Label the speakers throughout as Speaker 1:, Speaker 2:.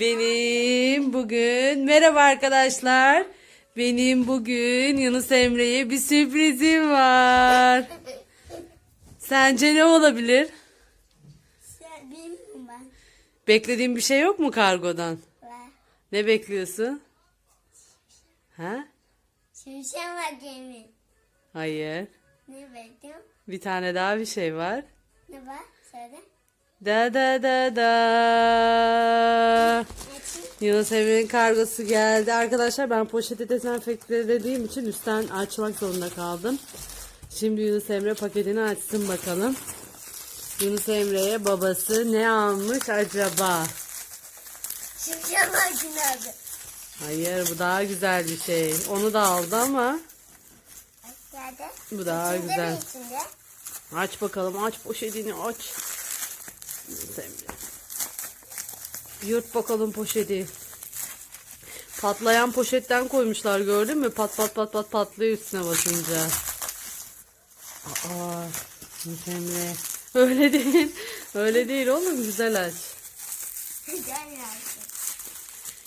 Speaker 1: Benim bugün merhaba arkadaşlar. Benim bugün Yunus Emre'ye bir sürprizim var. Sence ne olabilir?
Speaker 2: Sen bilmiyorum ben.
Speaker 1: Beklediğin bir şey yok mu kargodan?
Speaker 2: Var.
Speaker 1: Ne bekliyorsun? Ha?
Speaker 2: Şimşek var Cemil.
Speaker 1: Hayır.
Speaker 2: Ne bekliyorum?
Speaker 1: Bir tane daha bir şey var.
Speaker 2: Ne var? Söyle.
Speaker 1: Da da da da. Yunus Emre'nin kargosu geldi. Arkadaşlar ben poşeti dezenfektelediğim için üstten açmak zorunda kaldım. Şimdi Yunus Emre paketini açsın bakalım. Yunus Emre'ye babası ne almış acaba?
Speaker 2: Şimşek makinesi.
Speaker 1: Hayır bu daha güzel bir şey. Onu da aldı ama bu daha güzel. Aç bakalım aç poşetini aç. Yunus Emre. Yırt bakalım poşeti. Patlayan poşetten koymuşlar gördün mü? Pat pat pat pat patlıyor üstüne basınca. Aa, Yunus Emre. Öyle değil. Öyle değil oğlum güzel aç.
Speaker 2: Güzel yaptın.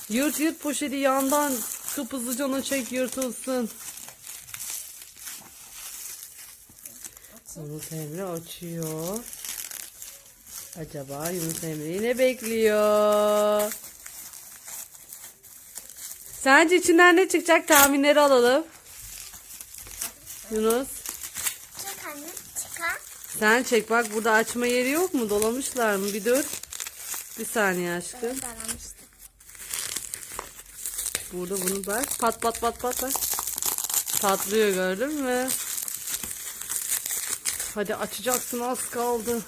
Speaker 1: Yırt yırt poşeti yandan kıpızlıcana çek yırtılsın. Yunus Emre açıyor. Acaba Yunus Emre'yi ne bekliyor? Sence içinden ne çıkacak tahminleri alalım. Yunus
Speaker 2: Çık anne. Çıkar.
Speaker 1: sen çek bak burada açma yeri yok mu? Dolamışlar mı? Bir dur. Bir saniye aşkım. Burada bunu bak. Pat pat pat pat pat. Patlıyor gördün mü? Hadi açacaksın az kaldı.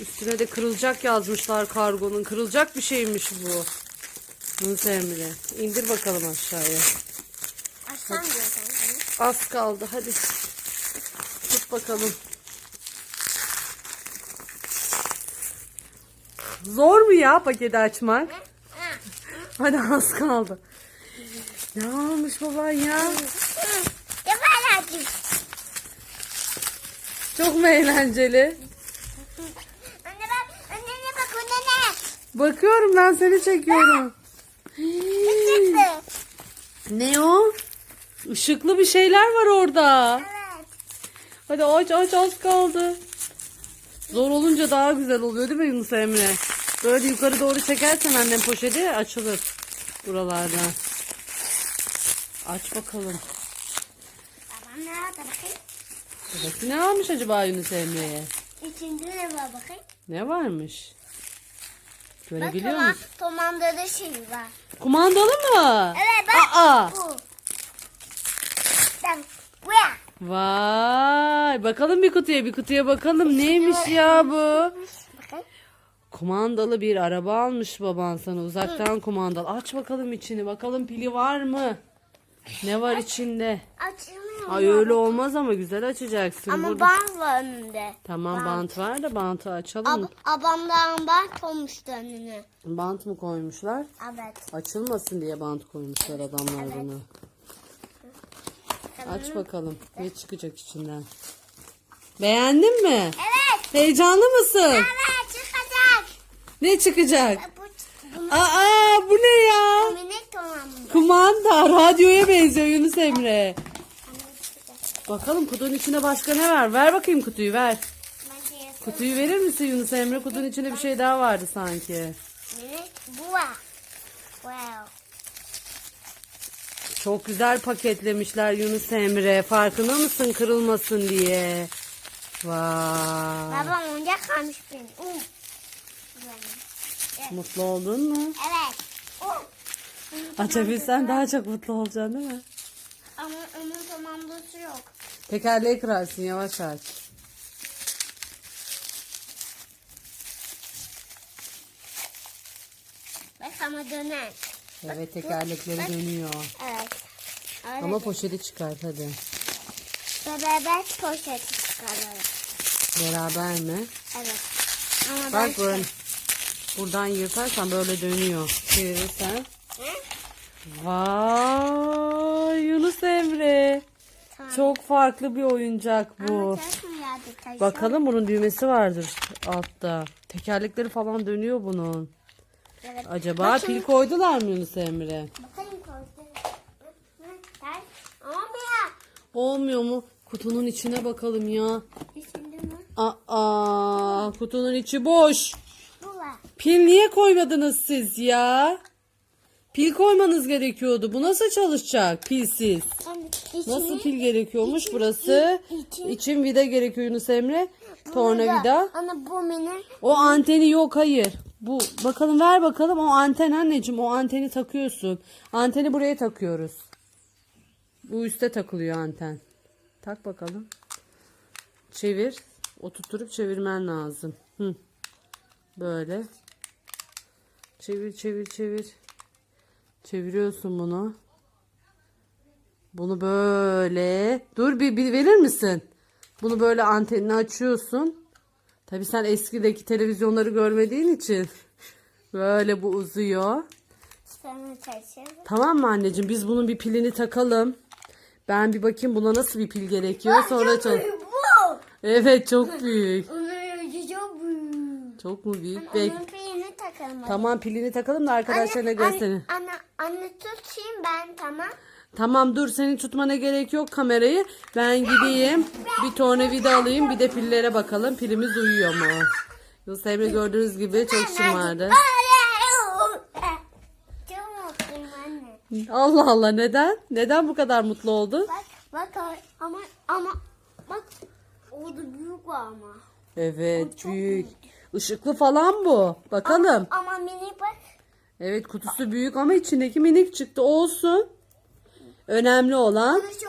Speaker 1: Üstüne de kırılacak yazmışlar kargonun. Kırılacak bir şeymiş bu. Yunus Emre. İndir bakalım aşağıya.
Speaker 2: Anne.
Speaker 1: Az kaldı hadi. Tut bakalım. Zor mu ya paketi açmak? Hadi az kaldı. Ne almış baban ya? Çok mu eğlenceli?
Speaker 2: Anne bak. Annene bak o ne?
Speaker 1: Bakıyorum ben seni çekiyorum.
Speaker 2: Ne?
Speaker 1: Ne o? Işıklı bir şeyler var orada.
Speaker 2: Evet.
Speaker 1: Hadi aç aç az kaldı. Zor olunca daha güzel oluyor değil mi Yunus Emre? Böyle yukarı doğru çekersen annem poşeti açılır buralardan. Aç bakalım.
Speaker 2: Babam nerede bakayım?
Speaker 1: Babası ne almış acaba Yunus Emre'ye?
Speaker 2: İçinde ne var bakayım?
Speaker 1: Ne varmış? Görebiliyor
Speaker 2: Bak,
Speaker 1: musun?
Speaker 2: Tomandalı şey var.
Speaker 1: Kumandalı mı?
Speaker 2: Evet bak.
Speaker 1: Aa!
Speaker 2: Bu. Ben bu ya.
Speaker 1: Vay bakalım bir kutuya bir kutuya bakalım neymiş ya bu?
Speaker 2: Bakın.
Speaker 1: Kumandalı bir araba almış baban sana uzaktan kumandalı. Aç bakalım içini bakalım pili var mı? Ne var içinde?
Speaker 2: Açılmıyor.
Speaker 1: Ay öyle olmaz ama güzel açacaksın.
Speaker 2: Ama
Speaker 1: Burada-
Speaker 2: bant var önünde.
Speaker 1: Tamam bant var da bantı açalım.
Speaker 2: Ab abamdan bant olmuştu önüne.
Speaker 1: Bant mı koymuşlar?
Speaker 2: Evet.
Speaker 1: Açılmasın diye bant koymuşlar adamlar bunu. Aç bakalım ne çıkacak içinden. Beğendin mi?
Speaker 2: Evet.
Speaker 1: Heyecanlı mısın?
Speaker 2: Evet çıkacak.
Speaker 1: Ne çıkacak?
Speaker 2: Bu, bu
Speaker 1: Aa bu ne ya?
Speaker 2: minik tomanda.
Speaker 1: Kumanda radyoya benziyor Yunus Emre. Bakalım kutunun içinde başka ne var? Ver bakayım kutuyu ver. Kutuyu verir misin Yunus Emre? Kutunun içinde bir şey daha vardı sanki.
Speaker 2: Bu var. Wow.
Speaker 1: Çok güzel paketlemişler Yunus Emre. Farkında mısın kırılmasın diye. Vay.
Speaker 2: Babam oyuncak almış benim. Güzel.
Speaker 1: Mutlu oldun mu?
Speaker 2: Evet. Uh.
Speaker 1: Açabilsen daha çok mutlu olacaksın değil mi?
Speaker 2: Ama onun tomandası yok.
Speaker 1: Tekerleği kırarsın yavaş aç.
Speaker 2: Bak ama döner.
Speaker 1: Evet tekerlekleri dönüyor.
Speaker 2: Evet. Öyle
Speaker 1: Ama
Speaker 2: de.
Speaker 1: poşeti çıkart hadi.
Speaker 2: Beraber poşeti çıkaralım.
Speaker 1: Beraber mi?
Speaker 2: Evet. Ama ben
Speaker 1: Bak böyle. Buradan yırtarsan böyle dönüyor. Çevirirsen.
Speaker 2: Hı?
Speaker 1: Vay Yunus Emre.
Speaker 2: Tamam.
Speaker 1: Çok farklı bir oyuncak
Speaker 2: Ama
Speaker 1: bu.
Speaker 2: ters mi geldi? Ters
Speaker 1: Bakalım bunun düğmesi vardır altta. Tekerlekleri falan dönüyor bunun.
Speaker 2: Evet.
Speaker 1: Acaba
Speaker 2: Bakın-
Speaker 1: pil koydular mı Yunus Emre?
Speaker 2: Bakayım koydu. Ters.
Speaker 1: Olmuyor mu? Kutunun içine bakalım ya.
Speaker 2: İçinde mi?
Speaker 1: Aa, kutunun içi boş. Pil niye koymadınız siz ya? Pil koymanız gerekiyordu. Bu nasıl çalışacak pilsiz?
Speaker 2: Yani
Speaker 1: Nasıl pil gerekiyormuş burası?
Speaker 2: içi-
Speaker 1: İçin vida gerekiyor Yunus Emre. Tornavida.
Speaker 2: Ana bu benim.
Speaker 1: O anteni yok hayır. Bu bakalım ver bakalım o anten anneciğim o anteni takıyorsun. Anteni buraya takıyoruz. Bu üste takılıyor anten. Tak bakalım. Çevir. Oturtup çevirmen lazım. Hı. Böyle. Çevir çevir çevir. Çeviriyorsun bunu. Bunu böyle. Dur bir, bir verir misin? Bunu böyle antenini açıyorsun. Tabii sen eskideki televizyonları görmediğin için böyle bu uzuyor. Tamam mı anneciğim? Biz bunun bir pilini takalım. Ben bir bakayım buna nasıl bir pil gerekiyor. Sonra.
Speaker 2: Bu.
Speaker 1: Evet çok büyük.
Speaker 2: Çok.
Speaker 1: Çok mu büyük? Bek. Tamam pilini takalım da arkadaşlarına gösterin.
Speaker 2: Anne, tutayım ben tamam.
Speaker 1: Tamam dur senin tutmana gerek yok kamerayı. Ben gideyim bir tornavida alayım bir de pillere bakalım. Pilimiz uyuyor mu? Yunus Emre gördüğünüz gibi çok şımardı.
Speaker 2: Çok mutluyum anne.
Speaker 1: Allah Allah neden? Neden bu kadar mutlu oldun?
Speaker 2: Bak bak ama ama bak orada büyük var ama.
Speaker 1: Evet büyük. Işıklı falan bu. Bakalım.
Speaker 2: Ama mini bak.
Speaker 1: Evet kutusu büyük ama içindeki minik çıktı. Olsun. Önemli olan
Speaker 2: Bunu şu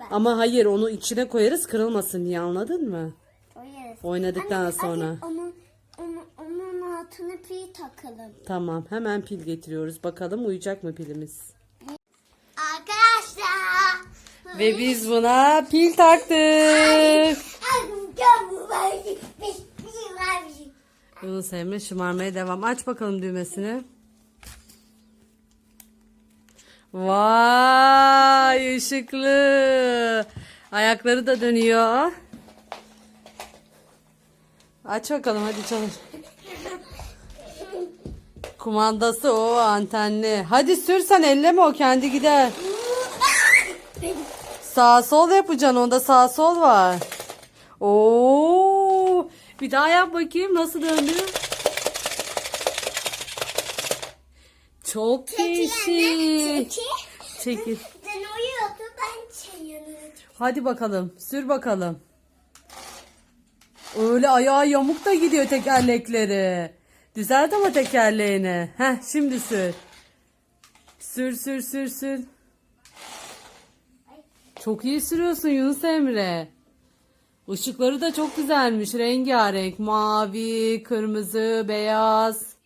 Speaker 2: ben.
Speaker 1: ama hayır onu içine koyarız kırılmasın diye anladın mı?
Speaker 2: Koyarız.
Speaker 1: Oynadıktan
Speaker 2: Anne,
Speaker 1: sonra.
Speaker 2: anne, onun, onun, onun altına pil takalım.
Speaker 1: Tamam hemen pil getiriyoruz. Bakalım uyacak mı pilimiz?
Speaker 2: Arkadaşlar.
Speaker 1: Ve biz buna pil taktık. Yunus Emre şımarmaya devam. Aç bakalım düğmesini. Vay ışıklı. Ayakları da dönüyor. Aç bakalım hadi çalış. Kumandası o antenli. Hadi sür sen elleme o kendi gider. Sağ sol yapacaksın onda sağ sol var. Oo! Bir daha yap bakayım nasıl döndü? Çok değişik. Çekil.
Speaker 2: Sen uyuyordun ben çayını.
Speaker 1: Hadi bakalım. Sür bakalım. Öyle ayağı yamuk da gidiyor tekerlekleri. Düzelt ama tekerleğini. Heh şimdi sür. Sür sür sür sür. Çok iyi sürüyorsun Yunus Emre. Işıkları da çok güzelmiş. Rengarenk. Mavi, kırmızı, beyaz.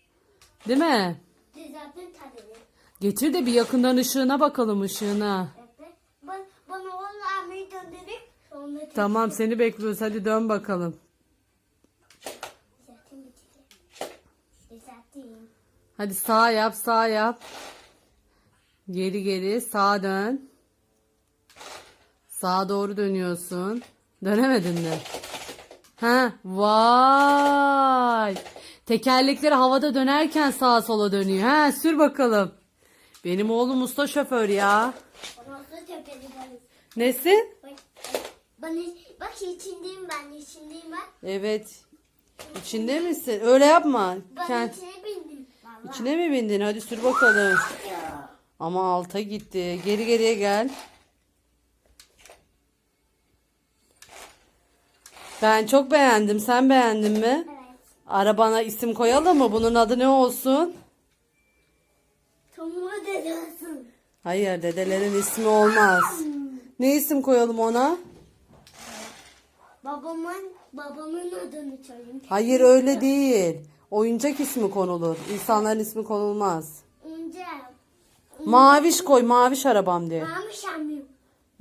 Speaker 1: Değil mi?
Speaker 2: Düzelttin tadını.
Speaker 1: Getir de bir yakından ışığına bakalım ışığına.
Speaker 2: Bana onu almayı döndürüp sonra
Speaker 1: Tamam seni bekliyoruz. Hadi dön bakalım.
Speaker 2: düzelttim. Düzelttim.
Speaker 1: Hadi sağ yap, sağ yap. Geri geri, sağa dön. Sağa doğru dönüyorsun. Dönemedin mi? Ha, vay. Tekerlekleri havada dönerken sağa sola dönüyor. Ha, sür bakalım. Benim oğlum usta şoför ya. Nesin?
Speaker 2: Bak, bana, bak içindeyim ben, içindeyim ben.
Speaker 1: Evet. İçinde misin? Öyle yapma.
Speaker 2: Ben
Speaker 1: Kend-
Speaker 2: içine bindim. Vallahi.
Speaker 1: İçine mi bindin? Hadi sür bakalım. Ama alta gitti. Geri geriye gel. Ben çok beğendim. Sen beğendin mi?
Speaker 2: Evet.
Speaker 1: Arabana isim koyalım mı? Bunun adı ne olsun?
Speaker 2: Tomu dedasın.
Speaker 1: Hayır, dedelerin ismi olmaz. Ne isim koyalım ona?
Speaker 2: Babamın, babamın adını söyleyeyim.
Speaker 1: Hayır, öyle değil. Oyuncak ismi konulur. İnsanların ismi konulmaz.
Speaker 2: Önce
Speaker 1: Maviş koy, maviş arabam diye.
Speaker 2: Mami Şamil.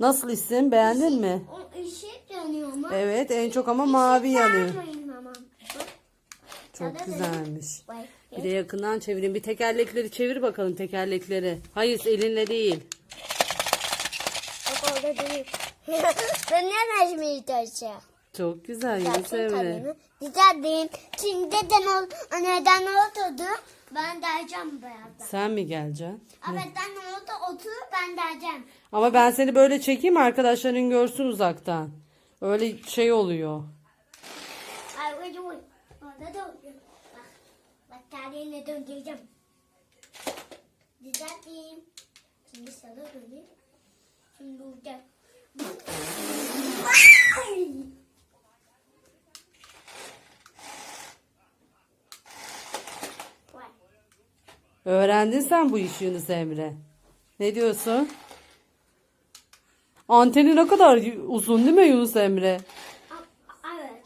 Speaker 1: Nasıl isim? Beğendin mi?
Speaker 2: O ışık yanıyor mu?
Speaker 1: Evet, en çok ama mavi yanıyor.
Speaker 2: Ama.
Speaker 1: Çok güzelmiş. Bir de yakından çevireyim. Bir tekerlekleri çevir bakalım tekerlekleri. Hayır elinle değil.
Speaker 2: Bak orada değil. ben ne açmayı çalışacağım?
Speaker 1: Çok güzel Yunus Emre.
Speaker 2: Rica ederim. Şimdi neden, ol, neden oturdu? Ben dereceğim birazdan.
Speaker 1: Sen mi geleceksin?
Speaker 2: Evet ben orada otur ben dereceğim.
Speaker 1: Ama ben seni böyle çekeyim arkadaşların görsün uzaktan. Öyle şey oluyor.
Speaker 2: Ay. Orada da otur. Bak. Bak tarihine döndüreceğim. Ederim. Şimdi sana döneyim. Şimdi olacak.
Speaker 1: Öğrendin sen bu işi Yunus Emre. Ne diyorsun? Anteni ne kadar uzun değil mi Yunus Emre?
Speaker 2: Evet.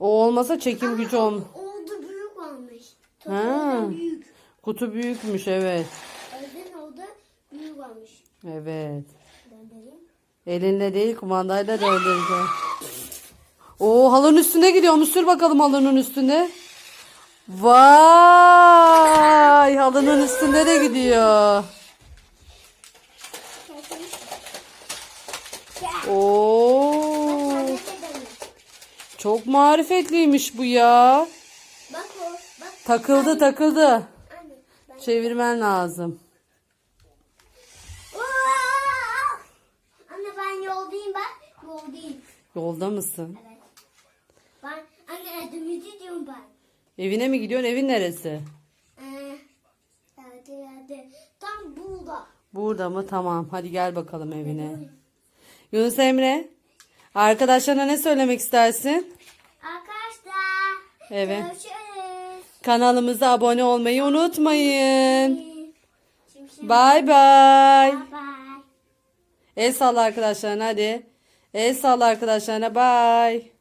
Speaker 1: O olmasa çekim gücü olm.
Speaker 2: Oldu büyük olmuş.
Speaker 1: Ha.
Speaker 2: Büyük.
Speaker 1: Kutu büyükmüş evet.
Speaker 2: Özen oldu büyük olmuş.
Speaker 1: Evet.
Speaker 2: Döndüreyim.
Speaker 1: Elinle değil kumandayla döndüreceksin. Oo halının üstüne gidiyormuş. Sür bakalım halının üstüne. Vay halının üstünde de gidiyor. Oo çok marifetliymiş bu ya.
Speaker 2: Bak o. Bak.
Speaker 1: Takıldı takıldı. Çevirmen lazım.
Speaker 2: Anne ben yoldayım bak. Yoldayım.
Speaker 1: Yolda mısın?
Speaker 2: Evet. Ben anne ödümüzü diyorum ben.
Speaker 1: Evine mi gidiyorsun? Evin neresi?
Speaker 2: Ee, hadi hadi. Tam burada.
Speaker 1: Burada mı? Tamam. Hadi gel bakalım evine. Yunus Emre, arkadaşlarına ne söylemek istersin?
Speaker 2: Arkadaşlar.
Speaker 1: Evet.
Speaker 2: Görüşürüz.
Speaker 1: Kanalımıza abone olmayı unutmayın. Bay bay. El salla arkadaşlarına hadi. El salla arkadaşlarına bay.